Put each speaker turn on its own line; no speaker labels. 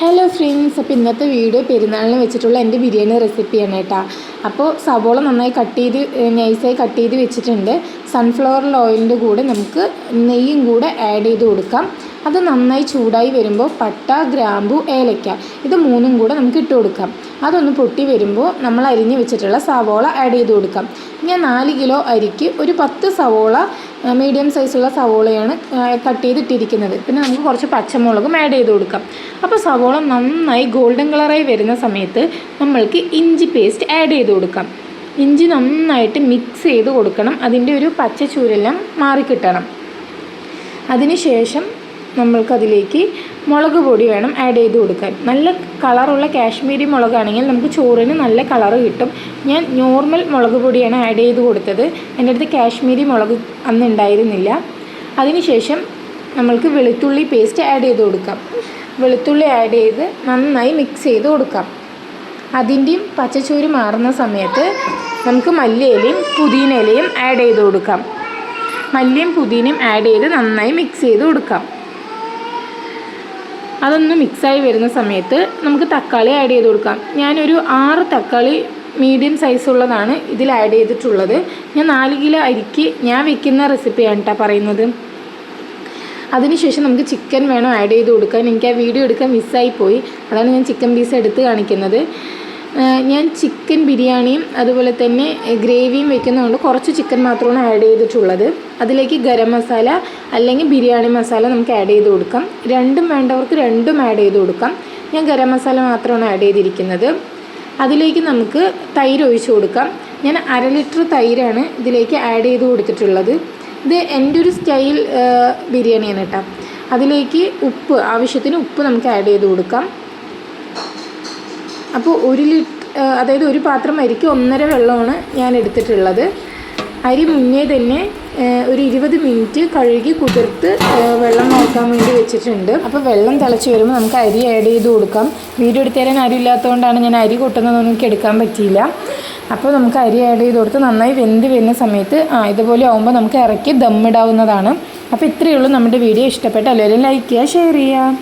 Hello friends അപ്പോൾ ഇന്നത്തെ video പെരുന്നാളിന് വെച്ചിട്ടുള്ള എന്റെ ബിരിയാണി റെസിപ്പിയാണ് കേട്ടോ. അപ്പോൾ സവോള നന്നായി കട്ട് ചെയ്ത് നൈസായി കട്ട് ചെയ്ത് വെച്ചിട്ടുണ്ട്. സൺഫ്ലവർ ഓയിലിന്റെ കൂടെ നമുക്ക് നെയ്യും കൂടെ ആഡ് ചെയ്ത് കൊടുക്കാം. അത് നന്നായി ചൂടായി വരുമ്പോൾ പട്ട ഗ്രാമ്പു ഏലക്ക ഇത് മൂന്നും കൂടെ നമുക്ക് ഇട്ട് കൊടുക്കാം. അതൊന്ന് പൊട്ടി വരുമ്പോൾ നമ്മൾ അരിഞ്ഞ് വെച്ചിട്ടുള്ള സവോള ആഡ് ചെയ്ത് കൊടുക്കാം. ഞാൻ നാല് കിലോ അരിക്ക് ഒരു പത്ത് സവോള മീഡിയം സൈസുള്ള സവോളയാണ് കട്ട് ചെയ്തിട്ടിരിക്കുന്നത്. പിന്നെ നമുക്ക് കുറച്ച് പച്ചമുളകും ആഡ് ചെയ്ത് കൊടുക്കാം. അപ്പോൾ സവോള നന്നായി ഗോൾഡൻ കളറായി വരുന്ന സമയത്ത് നമ്മൾക്ക് ഇഞ്ചി പേസ്റ്റ് ആഡ് ചെയ്ത് കൊടുക്കാം. ഇഞ്ചി നന്നായിട്ട് മിക്സ് ചെയ്ത് കൊടുക്കണം. അതിന്റെ ഒരു പച്ച ചൂരെല്ലാം മാറിക്കിട്ടണം അതിനുശേഷം നമ്മൾക്കതിലേക്ക് മുളക് പൊടി വേണം ആഡ് ചെയ്ത് കൊടുക്കാൻ. നല്ല കളറുള്ള കാശ്മീരി മുളകാണെങ്കിൽ നമുക്ക് ചോറിന് നല്ല കളറ് കിട്ടും. ഞാൻ നോർമൽ മുളക് പൊടിയാണ് ആഡ് ചെയ്ത് കൊടുത്തത്. എന്റെ അടുത്ത് കാശ്മീരി മുളക് അന്ന് ഉണ്ടായിരുന്നില്ല അതിനുശേഷം നമ്മൾക്ക് വെളുത്തുള്ളി പേസ്റ്റ് ആഡ് ചെയ്ത് കൊടുക്കാം. വെളുത്തുള്ളി ആഡ് ചെയ്ത് നന്നായി മിക്സ് ചെയ്ത് കൊടുക്കാം. അതിന്റെയും പച്ചച്ചോര് മാറുന്ന സമയത്ത് നമുക്ക് മല്ലിയിലയും പുതിനയിലയും ആഡ് ചെയ്ത് കൊടുക്കാം. മല്ലിയും പുതിനയും ആഡ് ചെയ്ത് നന്നായി മിക്സ് ചെയ്ത് കൊടുക്കാം. അതൊന്ന് മിക്സായി വരുന്ന സമയത്ത് നമുക്ക് തക്കാളി ആഡ് ചെയ്ത് കൊടുക്കാം. ഞാനൊരു ആറ് തക്കാളി മീഡിയം സൈസുള്ളതാണ് ഇതിൽ ആഡ് ചെയ്തിട്ടുള്ളത്. ഞാൻ നാല് കിലോ അരിക്ക് ഞാൻ വെക്കുന്ന റെസിപ്പിയാണ് കേട്ടോ പറയുന്നത്. അതിനുശേഷം നമുക്ക് ചിക്കൻ വേണം ആഡ് ചെയ്ത് കൊടുക്കാൻ. എനിക്ക് ആ വീഡിയോ എടുക്കാൻ മിസ്സായി പോയി. അതാണ് ഞാൻ ചിക്കൻ പീസ് എടുത്ത് കാണിക്കുന്നത്. ഞാൻ ചിക്കൻ ബിരിയാണിയും അതുപോലെ തന്നെ ഗ്രേവിയും വെക്കുന്നതുകൊണ്ട് കുറച്ച് ചിക്കൻ മാത്രമാണ് ആഡ് ചെയ്തിട്ടുള്ളത്. അതിലേക്ക് ഗരം മസാല അല്ലെങ്കിൽ ബിരിയാണി മസാല നമുക്ക് ആഡ് ചെയ്ത് കൊടുക്കാം. രണ്ടും വേണ്ടവർക്ക് രണ്ടും ആഡ് ചെയ്ത് കൊടുക്കാം. ഞാൻ ഗരം മസാല മാത്രമാണ് ആഡ് ചെയ്തിരിക്കുന്നത്. അതിലേക്ക് നമുക്ക് തൈര് ഒഴിച്ചു കൊടുക്കാം. ഞാൻ അര ലിറ്റർ തൈരാണ് ഇതിലേക്ക് ആഡ് ചെയ്ത് കൊടുത്തിട്ടുള്ളത്. ഇത് എന്റെ ഒരു സ്റ്റൈൽ ബിരിയാണിയാണ് കേട്ടോ. അതിലേക്ക് ഉപ്പ് ആവശ്യത്തിന് ഉപ്പ് നമുക്ക് ആഡ് ചെയ്ത് കൊടുക്കാം. അപ്പോൾ ഒരു ലിറ്റർ അതായത് ഒരു പാത്രം അരിക്ക് ഒന്നര വെള്ളമാണ് ഞാൻ എടുത്തിട്ടുള്ളത്. അരി മുന്നേ തന്നെ ഒരു ഇരുപത് മിനിറ്റ് കഴുകി കുതിർത്ത് വെള്ളം നോക്കാൻ വേണ്ടി വെച്ചിട്ടുണ്ട്. അപ്പോൾ വെള്ളം തിളച്ച് വരുമ്പോൾ നമുക്ക് അരി ആഡ് ചെയ്ത് കൊടുക്കാം. വീഡിയോ എടുത്തു തരാൻ അരി ഇല്ലാത്തതുകൊണ്ടാണ് ഞാൻ അരി കൊട്ടുന്നതൊന്നും എനിക്ക് എടുക്കാൻ പറ്റിയില്ല. അപ്പോൾ നമുക്ക് അരി ആഡ് ചെയ്ത് കൊടുത്ത് നന്നായി വെന്ത് വരുന്ന സമയത്ത് ആ ഇതുപോലെ ആകുമ്പോൾ നമുക്ക് ഇറക്കി ദമ്മിടാവുന്നതാണ്. അപ്പോൾ ഇത്രയേ ഉള്ളൂ. നമ്മുടെ വീഡിയോ ഇഷ്ടപ്പെട്ട എല്ലാവരും ലൈക്ക് ചെയ്യുക ഷെയർ ചെയ്യുക.